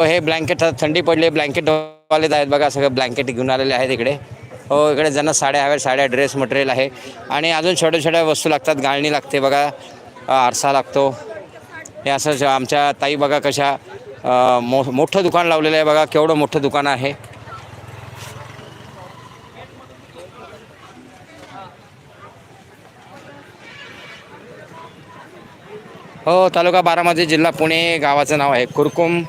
हो, हे ब्लँकेट थंडी पडली ब्लँकेटवालेच आहेत बघा सगळं ब्लँकेट घेऊन आलेले आहेत इकडे. हो इकडे ज्यांना साड्या हव्या साड्या ड्रेस मटेरियल आहे. आणि अजून छोट्या छोट्या वस्तू लागतात गाळणी लागते बघा. आरसा लागतो. हे असं आमच्या ताई बघा कशा मो मोठं दुकान लावलेलं आहे बघा केवढं मोठं दुकान आहे. हो तालुका बारामती जिल्हा पुणे गावाचं नाव आहे. कुरकुम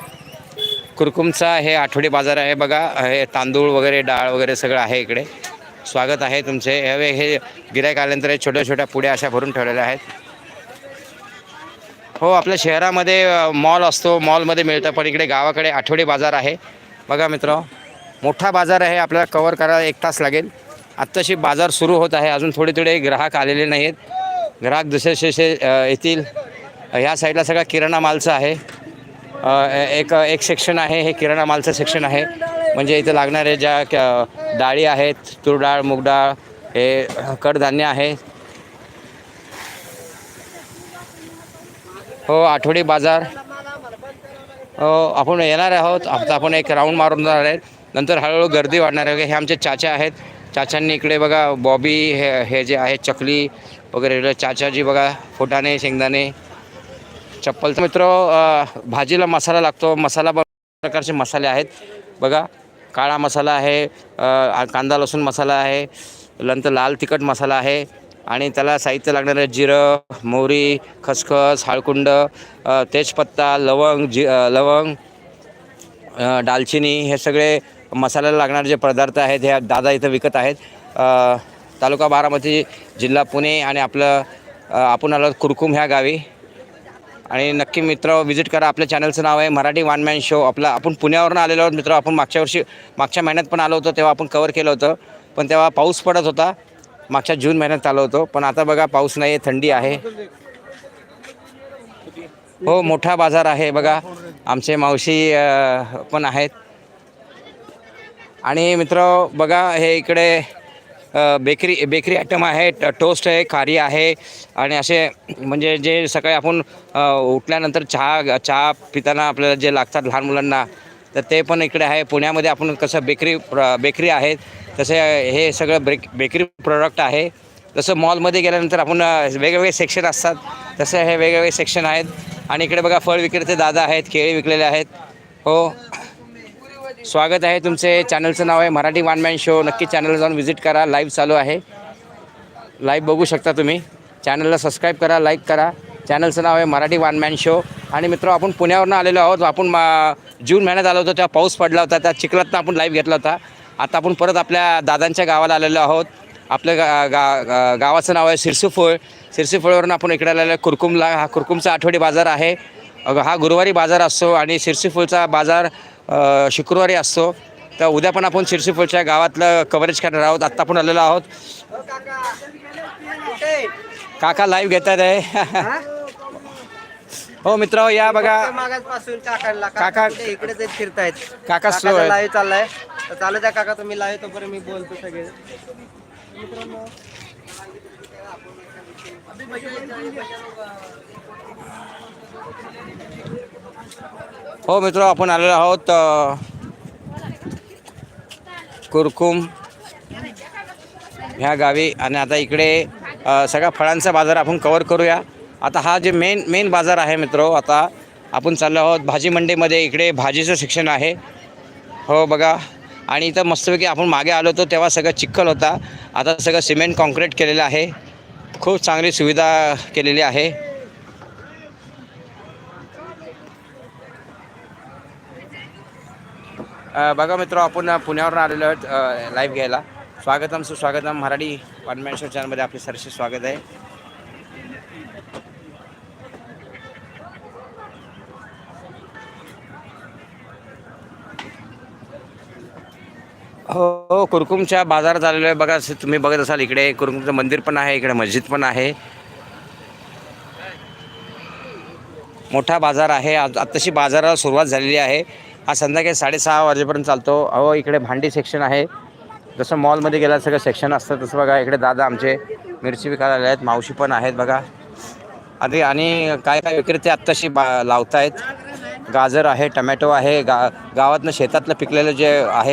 कुरकुमचा हे आठवडी बाजार आहे बघा. हे तांदूळ वगैरे डाळ वगैरे सगळं आहे इकडे. स्वागत आहे तुमचे. हवे हे गिरायक आल्यानंतर हे छोट्या छोट्या पुड्या अशा भरून ठेवलेल्या आहेत. हो आपल्या शहरामध्ये मॉल असतो. मॉलमध्ये मिळतं पण इकडे गावाकडे आठवडी बाजार आहे. बघा मित्र मोठा बाजार आहे. आपल्याला कवर करायला एक तास लागेल. आत्ताशी बाजार सुरू होत आहे. अजून थोडे थोडे ग्राहक आलेले नाही आहेत ग्राहक जसे जसे येतील. ह्या साईडला सगळा किराणा मालचं आहे. एक एक सेक्शन आहे हे किराणा मालचं सेक्शन आहे. म्हणजे इथं लागणारे ज्या क- डाळी आहेत तूर डाळ मूग डाळ हे कडधान्य आहे. हो आठवडी बाजार. हो आपण येणार आहोत. आता आपण एक राऊंड मारून जाणार आहेत. नंतर हळूहळू गर्दी वाढणार आहे. हे आमचे चाचा आहेत. चाचांनी इकडे बघा बॉबी हे हे जे आहे चकली वगैरे चाचाजी बघा फुटाणे शेंगदाणे. चप्पल. मित्र भाजीला मसाला लागतो. मसाला प्रकारचे मसाले आहेत. बघा काळा मसाला आहे कांदा लसूण मसाला आहे नंतर लाल तिखट मसाला आहे आणि त्याला साहित्य लागणारं जिरं मोहरी खसखस हाळकुंड तेजपत्ता लवंग जि लवंग दालचिनी हे सगळे मसाल्याला लागणारे जे पदार्थ आहेत हे दादा इथं विकत आहेत. तालुका बारामती जिल्हा पुणे आणि आपलं आपण आलो कुरकुम ह्या गावी. आणि नक्की मित्र व्हिजिट करा. आपल्या चॅनलचं नाव आहे मराठी वन मॅन शो आपला आपण पुण्यावरून आलेलो आहोत मित्र. आपण मागच्या वर्षी मागच्या महिन्यात पण आलो होतो तेव्हा आपण कवर केलं होतं. पण तेव्हा पाऊस पडत होता. मागच्या जून महिन्यात आलो होतो. पण आता बघा पाऊस नाही आहे थंडी आहे. हो मोठा बाजार आहे बघा. आमचे मावशी पण आहेत. आणि मित्र बघा हे इकडे बेकरी बेकरी आयटम आहे टोस्ट आहे खारी आहे आणि असे म्हणजे जे सकाळी आपण उठल्यानंतर चहा चहा पिताना आपल्याला जे लागतात लहान मुलांना तर ते पण इकडे आहे. पुण्यामध्ये आपण कसं बेकरी प्र बेकरी आहेत तसे हे सगळं ब्रेक बेकरी प्रोडक्ट आहे. जसं मॉलमध्ये गेल्यानंतर आपण वेगवेगळे सेक्शन असतात तसे हे वेगवेगळे सेक्शन आहेत. आणि इकडे बघा फळ विक्रेते दादा आहेत केळी विकलेले आहेत. हो. स्वागत आहे तुमचे चॅनलचं नाव आहे मराठी वन मॅन शो नक्की चॅनलला जाऊन व्हिजिट करा. लाईव्ह चालू आहे. लाईव्ह बघू शकता तुम्ही. चॅनलला सबस्क्राईब करा लाईक करा. चॅनलचं नाव आहे मराठी वन मॅन शो आणि मित्र आपण पुण्यावरून आलेलो आहोत. आपण मा जून महिन्यात आलो होतो तेव्हा पाऊस पडला होता. त्या चिखलातनं आपण लाईव्ह घेतला होता. आता आपण परत आपल्या दादांच्या गावाला आलेलो आहोत. आपल्या गा गा गावाचं नाव आहे सिरसुफळ सिरसुफळवरून आपण इकडे आलेलो आहे कुरकुमला. हा कुरकुमचा आठवडी बाजार आहे. हा गुरुवारी बाजार असतो आणि सिरसीफुलचा बाजार शुक्रवारी असतो. तर उद्या पण आपण सिरसीफुलच्या गावातलं कव्हरेज करणार आहोत. आत्ता पण आलेलो आहोत. काका लाईव्ह घेतात आहे. हो मित्र या बघा. मागासपासून काकांना काका- कुठे इकडे ते फिरतायत. काका आहे. लाईव्ह चाललाय. तर चालू द्या काका तुम्ही लाईव्ह तोपर्यंत मी बोलतो सगळे. हो मित्र आपण आलेलो आहोत कुरकुम ह्या गावी. आणि आता इकडे सगळ्या सगळा फळांचा बाजार आपण कवर करूया. आता हा जे मेन मेन बाजार आहे मित्र आता आपण चाललो आहोत भाजी मंडीमध्ये इकडे भाजीचं सेक्शन आहे. हो बघा. आणि इथं मस्तपैकी आपण मागे आलो होतो तेव्हा सगळं चिखल होता. आता सगळं सिमेंट कॉन्क्रीट केलेलं आहे. खूप चांगली सुविधा केलेली आहे. बघा मित्र आपण पुण्यावरून आलेलो आहोत लाईव्ह घ्यायला. स्वागतम सुस्वागतम. मराठी वन शो चॅनलमध्ये आपले सरसे स्वागत आहे. हो हो कुरकुमच्या बाजारात आलेलो आहे. बघा तुम्ही बघत असाल इकडे कुरकुमचं मंदिर पण आहे इकडे मस्जिद पण आहे. मोठा बाजार आहे. आज आत्ताशी बाजाराला सुरुवात झालेली आहे. हा संध्याकाळी साडेसहा वाजेपर्यंत चालतो. अहो इकडे भांडी सेक्शन आहे. जसं मॉलमध्ये गेला सगळं सेक्शन असतं. तसं बघा इकडे दादा आमचे मिरची विकायला आले आहेत मावशी पण आहेत बघा. आधी आणि काय काय विक्रेते आत्ताशी बा लावतायत? गाजर आहे टमॅटो आहे. गा गावातनं शेतातलं पिकलेलं जे आहे